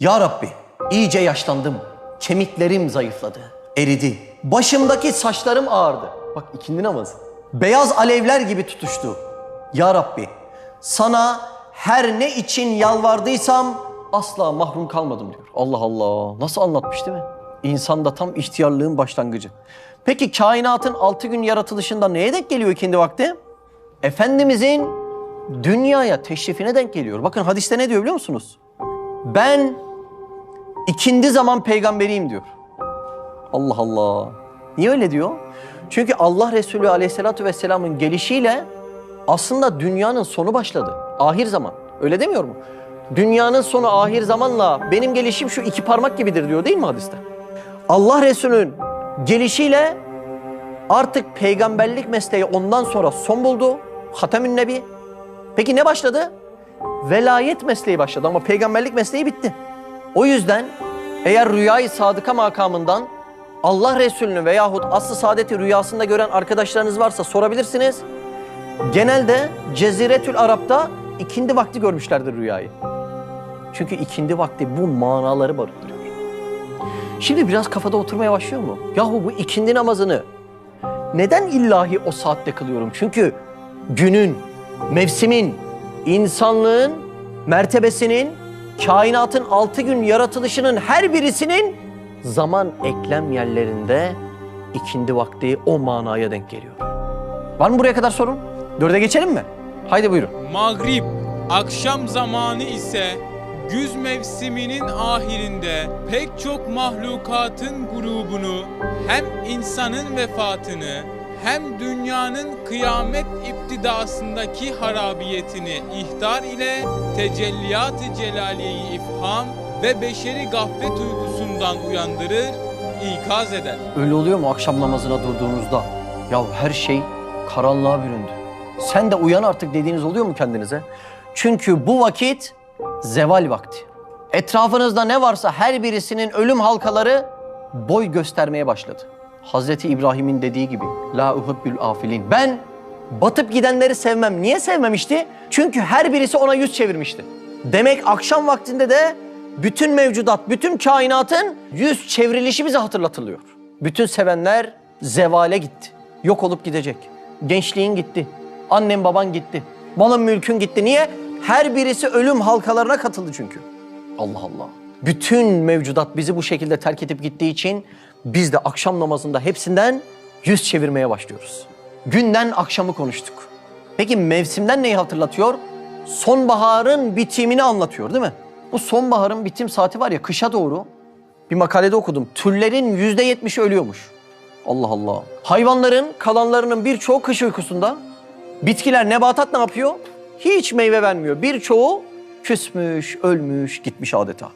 Ya Rabbi iyice yaşlandım. Kemiklerim zayıfladı. Eridi. Başımdaki saçlarım ağardı. Bak ikindi namazı. Beyaz alevler gibi tutuştu. Ya Rabbi sana her ne için yalvardıysam asla mahrum kalmadım diyor. Allah Allah nasıl anlatmış değil mi? İnsan da tam ihtiyarlığın başlangıcı. Peki kainatın altı gün yaratılışında neye denk geliyor ikindi vakti? Efendimizin dünyaya teşrifine denk geliyor. Bakın hadiste ne diyor biliyor musunuz? Ben ikindi zaman peygamberiyim diyor. Allah Allah. Niye öyle diyor? Çünkü Allah Resulü Aleyhisselatü Vesselam'ın gelişiyle aslında dünyanın sonu başladı. Ahir zaman. Öyle demiyor mu? Dünyanın sonu ahir zamanla benim gelişim şu iki parmak gibidir diyor değil mi hadiste? Allah Resulü'nün gelişiyle artık peygamberlik mesleği ondan sonra son buldu. Hatemün Nebi. Peki ne başladı? Velayet mesleği başladı ama peygamberlik mesleği bitti. O yüzden eğer rüyayı sadıka makamından Allah Resulü'nü veyahut aslı saadeti rüyasında gören arkadaşlarınız varsa sorabilirsiniz. Genelde Ceziretül Arap'ta ikindi vakti görmüşlerdir rüyayı. Çünkü ikindi vakti bu manaları barındırıyor. Şimdi biraz kafada oturmaya başlıyor mu? Yahu bu ikindi namazını neden illahi o saatte kılıyorum? Çünkü günün, mevsimin, insanlığın mertebesinin, kainatın altı gün yaratılışının her birisinin zaman eklem yerlerinde ikindi vakti o manaya denk geliyor. Var mı buraya kadar sorun? Dörde geçelim mi? Haydi buyurun. Mağrib, akşam zamanı ise güz mevsiminin ahirinde pek çok mahlukatın grubunu hem insanın vefatını hem dünyanın kıyamet iptidasındaki harabiyetini ihtar ile tecelliyat-ı celaliyeyi ifham ve beşeri gaflet uykusundan uyandırır, ikaz eder. Öyle oluyor mu akşam namazına durduğunuzda? Ya her şey karanlığa büründü. Sen de uyan artık dediğiniz oluyor mu kendinize? Çünkü bu vakit zeval vakti. Etrafınızda ne varsa her birisinin ölüm halkaları boy göstermeye başladı. Hazreti İbrahim'in dediği gibi la uhibbül afilin. Ben batıp gidenleri sevmem. Niye sevmemişti? Çünkü her birisi ona yüz çevirmişti. Demek akşam vaktinde de bütün mevcudat, bütün kainatın yüz çevrilişi bize hatırlatılıyor. Bütün sevenler zevale gitti. Yok olup gidecek. Gençliğin gitti. Annen baban gitti. Malın mülkün gitti. Niye? Her birisi ölüm halkalarına katıldı çünkü. Allah Allah. Bütün mevcudat bizi bu şekilde terk edip gittiği için biz de akşam namazında hepsinden yüz çevirmeye başlıyoruz. Günden akşamı konuştuk. Peki mevsimden neyi hatırlatıyor? Sonbaharın bitimini anlatıyor değil mi? Bu sonbaharın bitim saati var ya kışa doğru bir makalede okudum. Türlerin yüzde yetmişi ölüyormuş. Allah Allah. Hayvanların kalanlarının birçoğu kış uykusunda. Bitkiler, nebatat ne yapıyor? Hiç meyve vermiyor. Birçoğu küsmüş, ölmüş, gitmiş adeta.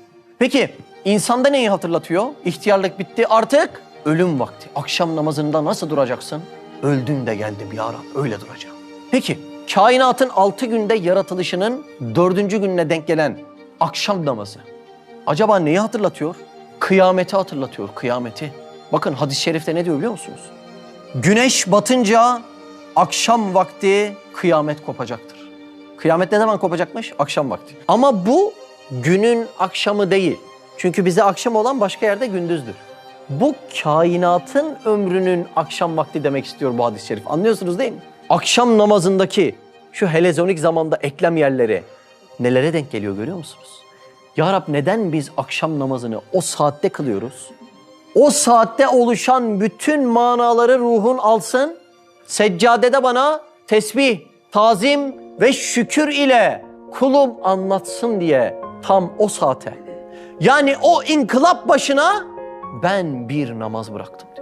Peki insanda neyi hatırlatıyor? İhtiyarlık bitti artık ölüm vakti. Akşam namazında nasıl duracaksın? Öldüm de geldim ya Rab öyle duracağım. Peki kainatın altı günde yaratılışının dördüncü gününe denk gelen akşam namazı. Acaba neyi hatırlatıyor? Kıyameti hatırlatıyor, kıyameti. Bakın hadis-i şerifte ne diyor biliyor musunuz? Güneş batınca akşam vakti kıyamet kopacaktır. Kıyamet ne zaman kopacakmış? Akşam vakti. Ama bu günün akşamı değil. Çünkü bize akşam olan başka yerde gündüzdür. Bu kainatın ömrünün akşam vakti demek istiyor bu hadis-i şerif. Anlıyorsunuz değil mi? Akşam namazındaki şu helezonik zamanda eklem yerleri nelere denk geliyor görüyor musunuz? Ya Rab neden biz akşam namazını o saatte kılıyoruz? O saatte oluşan bütün manaları ruhun alsın. Seccadede bana tesbih, tazim ve şükür ile kulum anlatsın diye tam o saate. Yani o inkılap başına ben bir namaz bıraktım diyor.